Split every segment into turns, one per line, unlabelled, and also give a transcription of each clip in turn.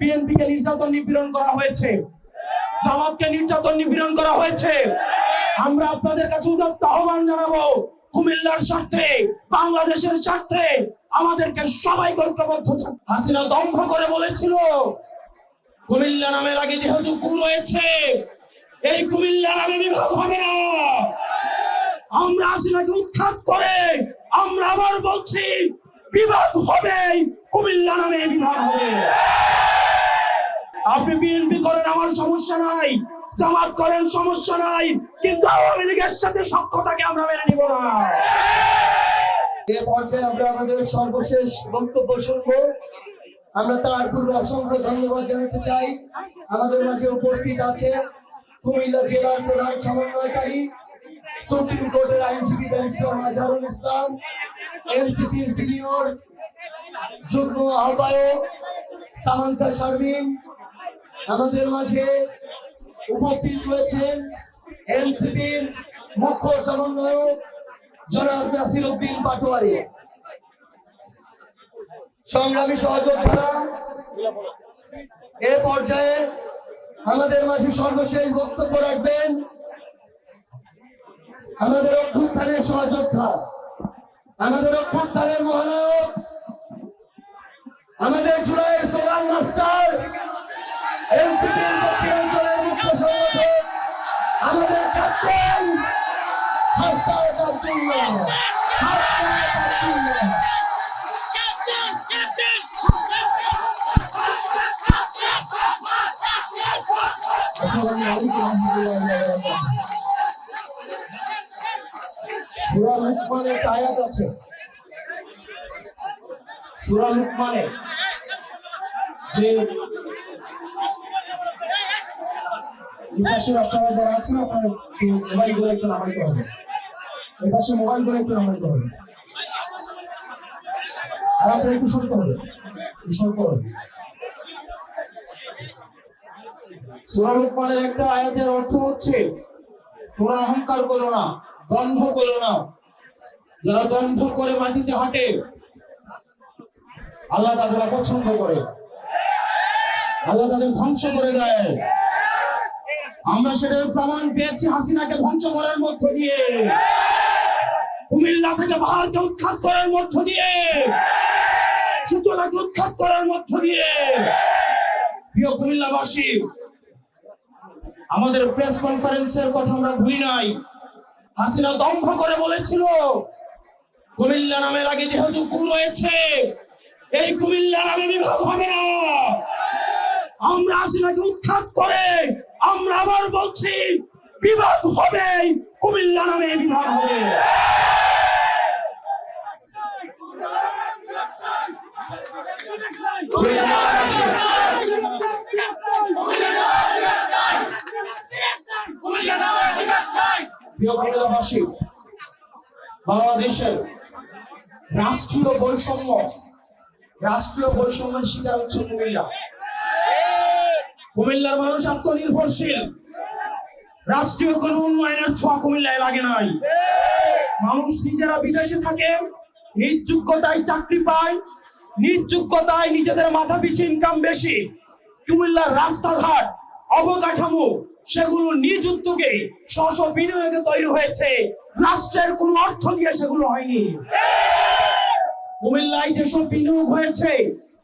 BNP কে নির্যাতন নিপীড়ন করা হয়েছে। জামাতকে নির্যাতন নিপীড়ন করা হয়েছে। আমরা আপনাদের কাছে উদাত্ত আহ্বান জানাব, কুমিল্লার স্বার্থে, বাংলাদেশের স্বার্থে আমাদেরকে সবাই ঐক্যবদ্ধ হাসিনা দম্ভ করে বলেছিল, কুমিল্লা নামে লাগে যেহেতু কু রয়েছে, এই কুমিল্লা নামে বিভাগ হবে না। আমরা হাসিনাকে উৎখাত করে, আমরা আবার বলছি, বিভাগ হবে কুমিল্লা নামে বিভাগ হবে। আপনি বিএনপি করেন, আমার সমস্যা নাই। জামাত করেন, সমস্যা নাই। কিন্তু আওয়ামী লীগের সাথে সক্ষতাকে আমরা মেনে নিব না।
এ পর্যায়ে আমরা আমাদের সর্বশেষ বক্তব্য শুনব। আমরা তার পূর্বে অসংখ্য ধন্যবাদ জানাতে চাই। আমাদের মাঝে উপস্থিত আছে কুমিল্লা জেলার প্রধান সমন্বয়কারী, সুপ্রিম কোর্টের আইনজীবী ব্যারিস্টার মাজহারুল ইসলাম, এনসিপির সিনিয়র যুগ্ম আহ্বায়ক সামান্তা শারমিন আমাদের মাঝে উপস্থিত রয়েছেন এনসিপির মুখ্য সমন্বয়ক জনাব নাসির উদ্দিন পাটোয়ারি। সংগ্রামী সহযোদ্ধারা, এ পর্যায়ে আমাদের মাঝে সর্বশেষ বক্তব্য রাখবেন আমাদের অভ্যুত্থানের সহযোদ্ধা, আমাদের অভ্যুত্থানের মহানায়ক, আমাদের জুলাইয়ের সোলান মাস্টার এনসিপির দক্ষিণাঞ্চলের মুখ্য সংগঠক আমাদের ক্যাপ্টেন হাসপাতাল আব্দুল্লাহ হাসপাতাল লুকমানে যে এই পাশে আপনারা যারা আছেন, আপনারা একটু মোবাইলগুলো একটু নামাইতে হবে এই পাশে মোবাইলগুলো একটু নামাইতে হবে আর আপনারা একটু হবে একটু আয়াতের অর্থ হচ্ছে, তোমরা অহংকার করো না দম্ভ করো না। যারা দম্ভ করে মাটিতে হাঁটে, আল্লাহ তাদের অপছন্দ করে। আল্লাহ তাদের ধ্বংস করে দেয়। আমরা সেটার প্রমাণ পেয়েছি হাসিনাকে ধ্বংস করার মধ্য দিয়ে। কুমিল্লা থেকে পাহাড়কে উৎখাত করার মধ্য দিয়ে। সুতরাকে উৎখাত করার মধ্য দিয়ে। প্রিয় কুমিল্লাবাসী, আমাদের প্রেস কনফারেন্সের কথা আমরা ভুলি নাই। হাসিনা দম্ভ করে বলেছিল, কুমিল্লা নামের আগে যেহেতু কু রয়েছে, এই কুমিল্লা নামে বিভাগ হবে না। আমরা হাসিনাকে উৎখাত করে আমরা আবার বলছি, বিভাগ হবে, কুমিল্লা নামে বিভাগ হবে। বাংলাদেশের রাষ্ট্রীয় বৈষম্য, রাষ্ট্রীয় বৈষম্যের শিকার হচ্ছে কুমিল্লা। কুমিল্লার মানুষ আত্মনির্ভরশীল। রাষ্ট্রীয় কোন উন্নয়নের ছোঁয়া কুমিল্লায় লাগে নাই। মানুষ নিজেরা বিদেশে থাকে, নিজ যোগ্যতায় চাকরি পায়, নিজ যোগ্যতায় নিজেদের মাথা পিছু ইনকাম বেশি। কুমিল্লার রাস্তাঘাট, অবকাঠামো, সেগুলো নিজ উদ্যোগে স্ব বিনিয়োগে তৈরি হয়েছে। রাষ্ট্রের কোনো অর্থ দিয়ে সেগুলো হয়নি। কুমিল্লায় যেসব বিনিয়োগ হয়েছে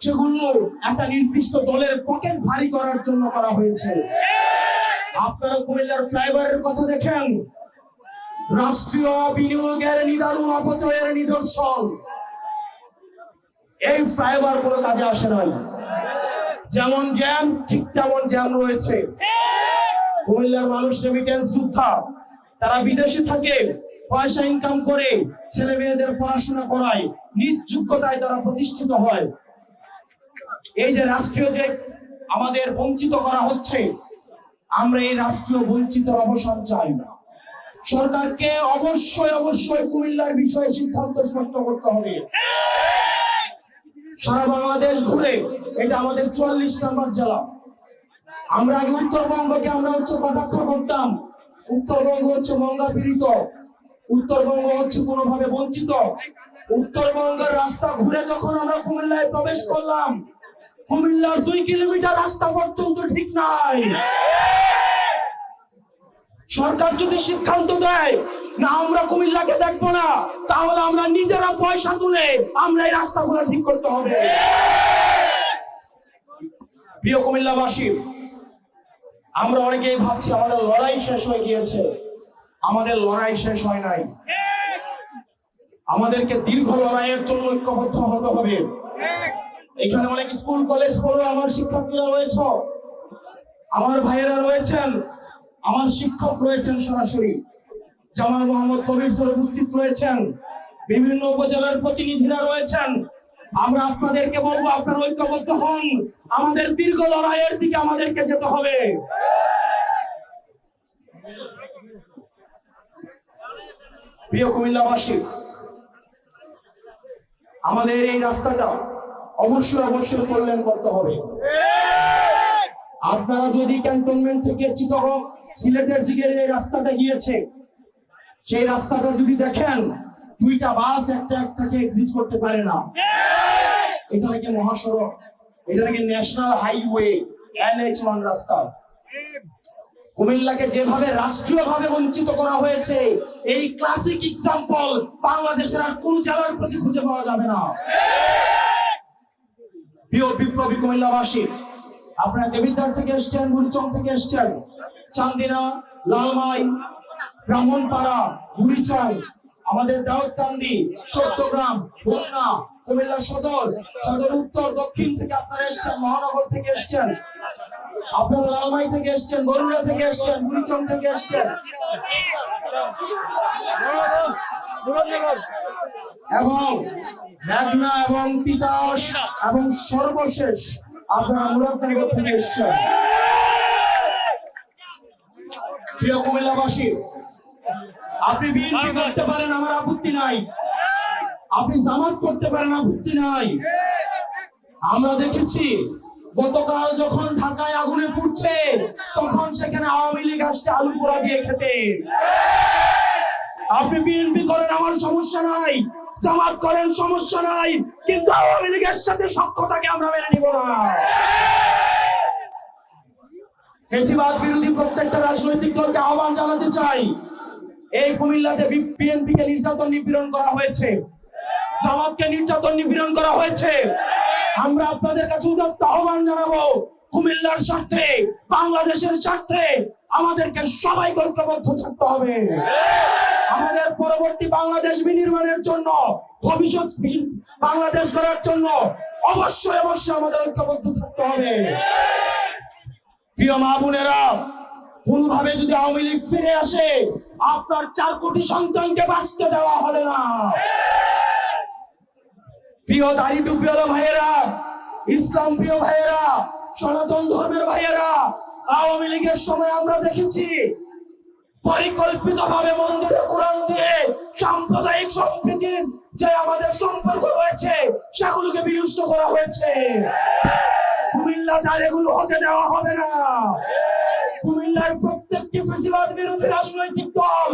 সেগুলো একটা নির্দিষ্ট দলের পকেট ভারী করার জন্য করা হয়েছে। আপনারা কুমিল্লার ফ্লাইওভারের কথা দেখেন? রাষ্ট্রীয় বিনিয়োগের নিদারুণ অপচয়ের নিদর্শন। এই ফ্লাইওভার কোনো কাজে আসে নাই। যেমন জ্যাম, ঠিক তেমন জ্যাম রয়েছে। কুমিল্লার মানুষ রেমিটেন্স যোদ্ধা, তারা বিদেশে থাকে, পয়সা ইনকাম করে ছেলে মেয়েদের পড়াশোনা করায়, নিজ যোগ্যতায় তারা প্রতিষ্ঠিত হয়। এই যে রাষ্ট্রীয় যে আমাদের বঞ্চিত করা হচ্ছে, আমরা এই রাষ্ট্রীয় বঞ্চিত অবসান চাই না। সরকারকে অবশ্যই অবশ্যই কুমিল্লার বিষয়ে সিদ্ধান্ত স্পষ্ট করতে হবে। সারা বাংলাদেশ ঘুরে এটা আমাদের চুয়াল্লিশ নম্বর জেলা। আমরা আগে উত্তরবঙ্গকে আমরা হচ্ছে কটাক্ষ করতাম। উত্তরবঙ্গ হচ্ছে মঙ্গা পীড়িত। উত্তরবঙ্গ হচ্ছে কোনোভাবে বঞ্চিত। উত্তরবঙ্গের রাস্তা ঘুরে যখন আমরা কুমিল্লায় প্রবেশ করলাম কুমিল্লার দুই কিলোমিটার রাস্তা পর্যন্ত ঠিক নাই। সরকার যদি সিদ্ধান্ত দেয়, না, আমরা কুমিল্লাকে দেখব না, তাহলে আমরা নিজেরা পয়সা তুলে আমরা এই রাস্তাগুলো ঠিক করতে হবে। প্রিয় কুমিল্লাবাসী, আমরা অনেকেই ভাবছি আমাদের লড়াই শেষ হয়ে গিয়েছে। আমাদের লড়াই শেষ হয় নাই। আমাদেরকে দীর্ঘ লড়াইয়ের জন্য ঐক্যবদ্ধ হতে হবে। এখানে অনেক স্কুল, কলেজ পড়ে আমার শিক্ষার্থীরা রয়েছে। আমার ভাইয়েরা রয়েছেন, আমার শিক্ষক রয়েছেন সরাসরি। জামাল মোহাম্মদ কবির স্যার উপস্থিত রয়েছেন, বিভিন্ন উপজেলার প্রতিনিধিরা রয়েছেন। আমরা আপনাদেরকে বলব, আপনারা ঐক্যবদ্ধ হন। আমাদের দীর্ঘ লড়াইয়ের দিকে আমাদেরকে যেতে হবে। প্রিয় কুমিল্লাবাসী, আমাদের এই রাস্তাটা অবশ্যই অবশ্যই লেন করতে হবে। আপনারা যদি ক্যান্টনমেন্ট থেকে চিটগং সিলেটের দিকে এই রাস্তাটা গিয়েছে, সেই রাস্তাটা যদি দেখেন, দুইটা বাস একটা একটাকে এক্সিট করতে পারে না। এটা নাকি মহাসড়ক, এটা নাকি ন্যাশনাল হাইওয়ে এনএইচ ওয়ান রাস্তা। কুমিল্লাকে যেভাবে রাষ্ট্রীয়ভাবে বঞ্চিত করা হয়েছে, এই ক্লাসিক এক্সাম্পল বাংলাদেশের আর কোন জেলার প্রতি খুঁজে পাওয়া যাবে না। প্রিয় বিপ্লবী কুমিল্লাবাসী, আপনারা দেবিদ্বার থেকে এসছেন বুড়িচং থেকে এসছেন, চান্দিনা, লালমাই, ব্রাহ্মণপাড়া বুড়িচং আমাদের দাউদকান্দি চট্টগ্রাম, খুলনা, কুমিল্লা সদর সদর উত্তর, দক্ষিণ থেকে আপনারা এসছেন, মহানগর থেকে এসছেন, আপনারা লালমাই থেকে এসছেন বরুণা থেকে এসছেন বুড়িচং থেকে এসছেন। এবং মেঘনা এবং তিতাস এবং সর্বশেষ আপনারা মুরাদনগর থেকে এসছেন। প্রিয় কুমিল্লাবাসী, আপনি বিএনপি করতে পারেন, আমার আপত্তি নাই। আপনি জামাত করতে পারেন, আপত্তি নাই। আমরা দেখেছি, গতকাল যখন ঢাকায় আগুনে পুড়ছে, তখন সেখানে আওয়ামী লীগ আসছে আলু পোড়া দিয়ে খেতে। আপনি বিএনপি করেন, আমার সমস্যা নাই। জামাত করেন, সমস্যা নাই। কিন্তু আওয়ামী লীগের সাথে সক্ষতাকে আমরা মেনে নিব না। ফেসিবাদ বিরোধী প্রত্যেকটা রাজনৈতিক দলকে আহ্বান জানাতে চাই। এই কুমিল্লাতে বিএনপি কে নির্যাতন নিপীড়ন করা হয়েছে। জামাতকে নির্যাতন নিপীড়ন করা হয়েছে। আমরা আপনাদের কাছে উদাত্ত আহ্বান জানাব, কুমিল্লার স্বার্থে, বাংলাদেশের স্বার্থে আমাদেরকে সবাই ঐক্যবদ্ধ থাকতে হবে। আমাদের পরবর্তী বাংলাদেশ বিনির্মাণের জন্য, ভবিষ্যৎ বাংলাদেশ গড়ার জন্য অবশ্যই অবশ্যই আমাদের ঐক্যবদ্ধ থাকতে হবে। প্রিয় মা বোনেরা, কোনভাবে যদি আওয়ামী লীগ ফিরে আসে, আপনার চার কোটি সন্তানকে বাঁচতে দেওয়া হবে না। প্রিয় দাড়ি টুপিওয়ালা ভাইয়েরা, ইসলাম প্রিয় ভাইয়েরা, সনাতন ধর্মের ভাইয়েরা আওয়ামী লীগের সময় আমরা দেখেছি পরিকল্পিত ভাবে মন্দিরে কোরআন দিয়ে সাম্প্রদায়িক সম্প্রীতির যে আমাদের সম্পর্ক রয়েছে, সেগুলোকে বিনষ্ট করা হয়েছে। কুমিল্লা তার এগুলো হতে দেওয়া হবে না। কুমিল্লার প্রত্যেকটি ফেসিবাদ বিরোধী রাজনৈতিক দল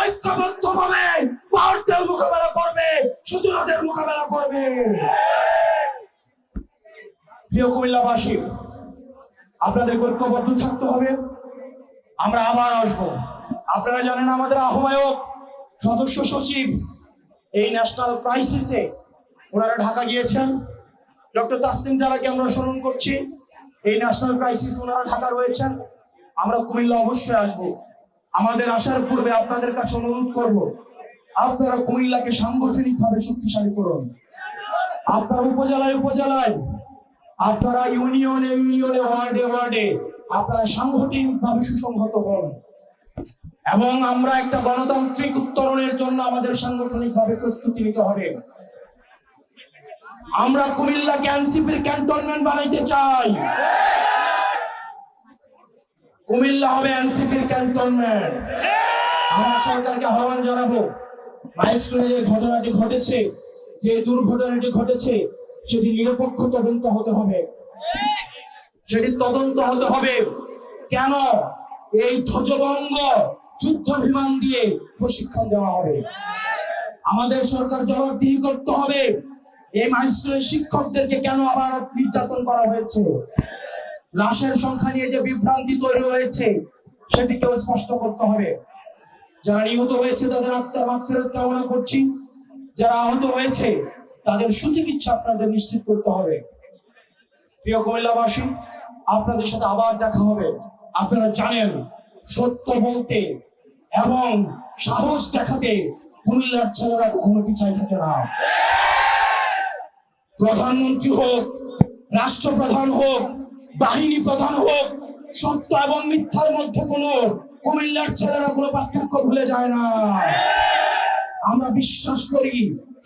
ঐক্যবদ্ধ ভাবে ভারতের মোকাবেলা করবে সুতরাদের মোকাবেলা করবে। প্রিয় কুমিল্লাবাসী আপনাদের ঐক্যবদ্ধ থাকতে হবে। আমরা আবার আসব। আপনারা জানেন আমাদের আহ্বায়ক, সদস্য সচিব, এই ন্যাশনাল ক্রাইসিসে ওনারা ঢাকা গিয়েছেন। ডক্টর তাসলিম জারাকে আমরা স্মরণ করছি। এই ন্যাশনাল ক্রাইসিস ওনারা ঢাকা রয়েছেন। আমরা কুমিল্লা অবশ্যই আসব। আমাদের আসার পূর্বে আপনাদের কাছে অনুরোধ করব, আপনারা কুমিল্লাকে সাংগঠনিক ভাবে শক্তিশালী করুন। আপনার উপজেলায় উপজেলায় আপনারা ইউনিয়নে ইউনিয়নে, ওয়ার্ডে ওয়ার্ডে আপনারা সাংগঠনিক ভাবে সুসংহত হন। এবং আমরা একটা গণতান্ত্রিক উত্তরণের জন্য আমাদের সাংগঠনিক ভাবে প্রস্তুতি নিতে হবে। আমরা কুমিল্লাকে এনসিপির ক্যান্টনমেন্ট বানাইতে চাই। কুমিল্লা হবে এনসিপির ক্যান্টনমেন্ট। আমরা সরকারকে আহ্বান জানাব মাইস্কুলে যে ঘটনাটি ঘটেছে, যে দুর্ঘটনাটি ঘটেছে সেটি নিরপেক্ষ তদন্ত হতে হবে। সেটি তদন্ত হতে হবে, কেন এই ধ্বজভঙ্গ যুদ্ধ বিমান দিয়ে প্রশিক্ষণ দেওয়া হবে? আমাদের সরকার জবাবদিহি করতে হবে, এই হাই স্কুলের শিক্ষকদেরকে কেন আবার নির্যাতন করা হয়েছে? লাশের সংখ্যা নিয়ে যে বিভ্রান্তি তৈরি হয়েছে, সেটিকেও স্পষ্ট করতে হবে। যারা নিহত হয়েছে, তাদের আত্মার মাগফিরাত কামনা করছি। যারা আহত হয়েছে তাদের সুচিকিৎসা আপনাদের নিশ্চিত করতে হবে। প্রিয় কুমিল্লাবাসী, আপনাদের সাথে আবার দেখা হবে। আপনারা জানেন, সত্য বলতে এবং সাহস দেখাতে কুমিল্লার ছেলেরা কখনো পিছাই থাকে না। প্রধানমন্ত্রী হোক, রাষ্ট্রপ্রধান হোক, বাহিনী প্রধান হোক, সত্য এবং মিথ্যার মধ্যে কোনো কুমিল্লার ছেলেরা কোনো পার্থক্য ভুলে যায় না। আমরা বিশ্বাস করি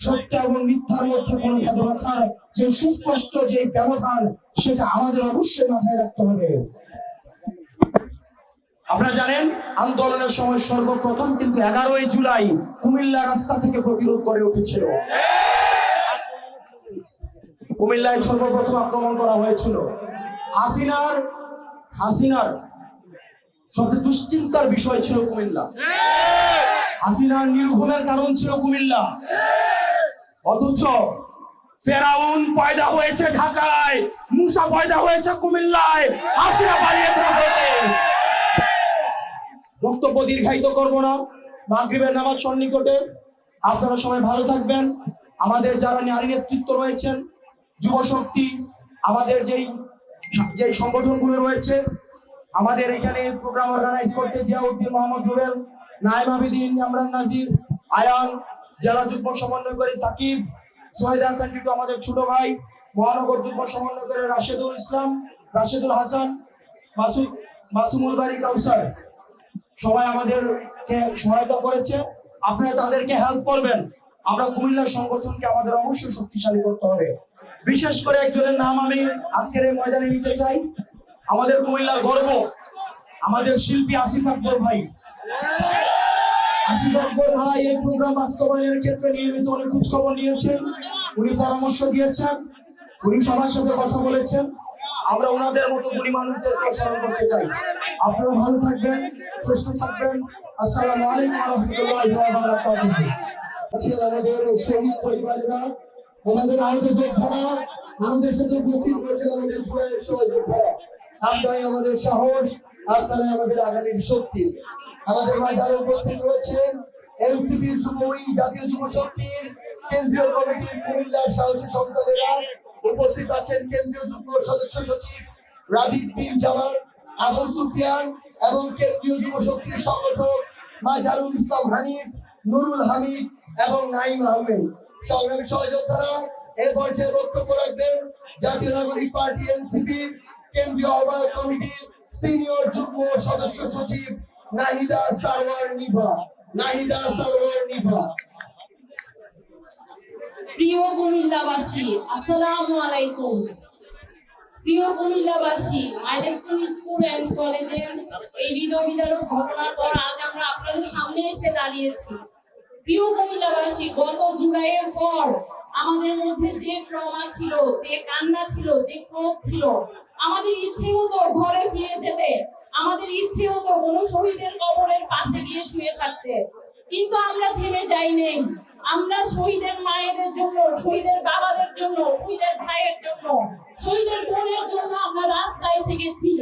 সত্য এবং মিথ্যার মধ্যে কোনো ভেদ যে সুস্পষ্ট যে ব্যবধান, সেটা আমাদের অবশ্যই মাথায় রাখতে হবে। আপনারা জানেন, আন্দোলনের সময় সর্বপ্রথম কিন্তু এগারোই জুলাই কুমিল্লা রাস্তা থেকে প্রতিরোধ করে উঠেছিল। কুমিল্লায় সর্বপ্রথম আক্রমণ করা হয়েছিল। হাসিনার হাসিনার সবচেয়ে দুশ্চিন্তার বিষয় ছিল কুমিল্লা। হাসিনার নির্ঘুমের কারণ ছিল কুমিল্লা। অথচ ফেরাউন পয়দা হয়েছে ঢাকায়, মুসা পয়দা হয়েছে কুমিল্লায়, হাসিনা পালিয়েছে বক্তব্য দীর্ঘায়িত করব না। মাগরিবের নামাজ সন্নিকটে। আপনারা সবাই ভালো থাকবেন। আমাদের যারা নারী নেতৃত্ব রয়েছেন, যুব শক্তি, আমাদের যেই যেই সংগঠনগুলো রয়েছে, আমাদের এখানে প্রোগ্রাম অর্গানাইজ করতে জিয়াউদ্দিন মোহাম্মদ রুবেল নাইম আবিদিন, ইমরান নাজির, আয়ান জেলা যুগ্ম সমন্বয়কারী সাকিব, সোহেদ হাসান টিটু আমাদের ছোট ভাই, মহানগর যুগ্ম সমন্বয়কারী রাশেদুল ইসলাম, রাশেদুল হাসান মাসুদ মাসুমুল বাড়ি কাউসার। সবাই আমাদেরকে সহায়তা করেছে। আপনারা তাদেরকে হেল্প করবেন। আমরা কুমিল্লার সংগঠনকে আমাদের অবশ্যই শক্তিশালী করতে হবে। বিশেষ করে একজনের নাম আমি আজকের এই ময়দানে নিতে চাই। আমাদের কুমিল্লার গর্ব, আমাদের শিল্পী আসিফ আকবর ভাই। ভাই বাস্তবায়নের ক্ষেত্রে নিয়মিত উনি খোঁজ খবর নিয়েছেন। উনি পরামর্শ দিয়েছেন, উনি সবার সাথে কথা বলেছেন। আমরা ওনাদের মতো গুণী মানুষদেরকে স্মরণ করতে চাই। আপনারা ভালো থাকবেন, সুস্থ থাকবেন। আসসালামু আলাইকুম রহমতুল্লাহ
আজকে আমাদের শহীদ পরিবারেরা, আমাদের যোদ্ধারা আমাদের সাথে উপস্থিত হয়েছে আমাদের জুড়াইয়ের আমরাই আমাদের সাহস, আপনারাই আমাদের আগামীর শক্তি। আমাদের মাঝে উপস্থিত রয়েছেন এনসিপির যুব উইং, জাতীয় যুব শক্তির কেন্দ্রীয় কমিটির কুমিল্লার সাহসী সন্তানেরা উপস্থিত আছেন কেন্দ্রীয় যুগ্ম সদস্য সচিব রাজীব বিন জামাল, আবু সুফিয়ান এবং কেন্দ্রীয় যুব শক্তির সংগঠক মাজারুল ইসলাম হানিফ, নুরুল হামিদ এবং নাইম আহমেদ। সংগ্রামী সহযোদ্ধারা, এ পর্যায়ে বক্তব্য রাখবেন জাতীয় নাগরিক পার্টি এনসিপি কেন্দ্রীয় আহ্বায়ক কমিটির সিনিয়র যুগ্ম সদস্য সচিব নাহিদা সারওয়ার নিভা, নাহিদা সারওয়ার নিভা।
প্রিয় কুমিল্লাবাসী, আসসালামু আলাইকুম। প্রিয় কুমিল্লাবাসী মাইলেস্টন স্কুল অ্যান্ড কলেজের এই হৃদয় ঘটনার পর আজ আমরা আপনাদের সামনে এসে দাঁড়িয়েছি। প্রিয় কুমিল্লাবাসী, গত জুলাইয়ের পর আমাদের মধ্যে যে ট্রমা ছিল, যে কান্না ছিল, যে ক্রোধ ছিল, আমাদের ইচ্ছে মতো ঘরে ফিরে যেতে আমাদের ইচ্ছে হতো কোনো শহীদের কবরের পাশে গিয়ে শুয়ে থাকতে। কিন্তু আমরা থেমে যাই নেই। আমরা শহীদের মায়েদের জন্য, শহীদের বাবাদের জন্য, শহীদের ভাইয়ের জন্য, শহীদের বোনের জন্য আমরা রাস্তায় থেকেছি।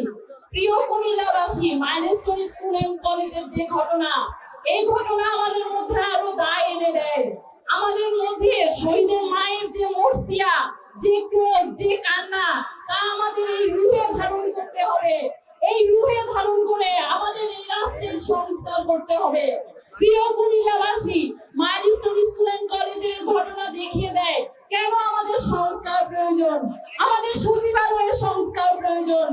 প্রিয় কুমিল্লাবাসী মাইলেস্টোন স্কুল এন্ড কলেজের যে ঘটনা, এই ঘটনা আমাদের মধ্যে আরও দায় এনে দেয়। আমাদের মধ্যে শহীদের মায়ের যে মর্সিয়া যে ক্রোধ, যে কান্না, তা আমাদের এই রুহে ধারণ করতে হবে। এই রুহে ধারণ করে আমাদের এই রাষ্ট্রের সংস্কার করতে হবে। প্রিয় কুমিল্লাবাসী, মাইলস্টোন স্কুল এন্ড কলেজের ঘটনা দেখিয়ে দেয়, কেন আমাদের সংস্কার প্রয়োজন? আমাদের সচিবালয়ের সংস্কার প্রয়োজন।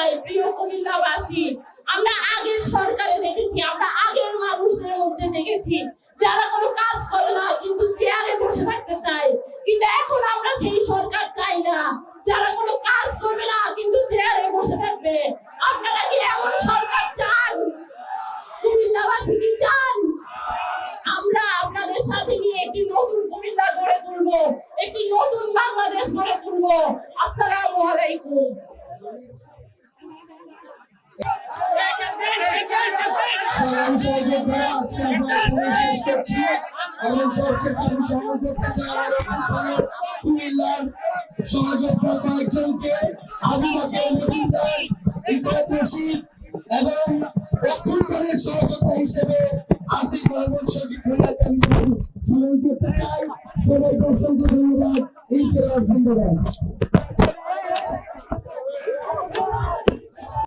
চাই প্রিয় কুমিল্লাবাসী আমরা আগের সরকারে দেখেছি, আমরা আগের মানুষের মধ্যে দেখেছি। যারা কোনো কাজ করে না, কিন্তু চেয়ারে বসে থাকতে চায়। কিন্তু এখন আমরা সেই সরকার চাই না। যারা কোনো কাজ করবে না কিন্তু চেয়ারে বসে থাকবে আপনারা কি এমন সরকার চান কুমিল্লাবাসী কি চান আমরা আপনাদের সাথে নিয়ে একটি নতুন কুমিল্লা গড়ে তুলবো একটি নতুন বাংলাদেশ গড়ে তুলবো আসসালামু আলাইকুম
আমি স্মরণ করতে চাই অনুষ্ঠানের কুমিল্লার সহযোদ্ধা কয়েকজনকে আবু বকর মজুমদার ইসরাত রশিদ এবং অভ্যুত্থানের সহযোদ্ধা হিসেবে আসিফ মাহমুদ সজীব ভুইয়াকে চাই সবাইকে অসংখ্য ধন্যবাদ ইনকিলাব জিন্দাবাদ